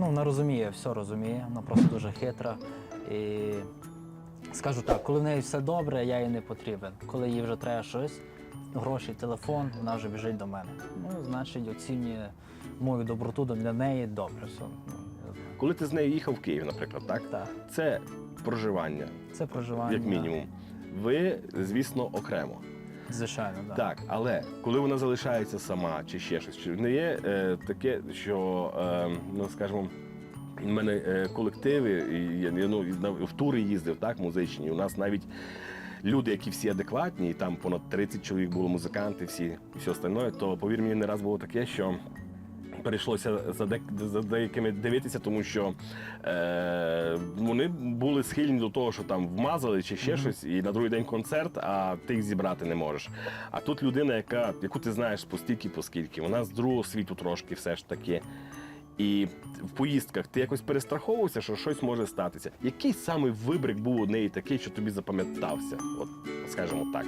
Ну, вона розуміє, все розуміє, вона просто дуже хитра. І скажу так, коли в неї все добре, я їй не потрібен. Коли їй вже треба щось, гроші, телефон, вона вже біжить до мене. Ну, значить, оцінює мою доброту для неї добре. Все. Коли ти з нею їхав в Київ, наприклад, так? Так, Це проживання, це проживання. як мінімум. Ви, звісно, окремо. Звичайно, так. Так, але коли вона залишається сама чи ще щось, чи не є е, таке, що е, ну скажімо. У мене е, колективи, і я, ну, в тури їздив, так, музичні. У нас навіть люди, які всі адекватні, і там понад 30 чоловік було музиканти, всі і все остальне, то повір мені, не раз було таке, що прийшлося за, дек, за деякими дивитися, тому що е, вони були схильні до того, що там вмазали чи ще щось, і на другий день концерт, а ти їх зібрати не можеш. А тут людина, яка, яку ти знаєш постільки, поскільки, вона з другого світу трошки все ж таки. І в поїздках ти якось перестраховувався, що щось може статися. Який саме вибрик був у неї такий, що тобі запам'ятався? От, скажімо так.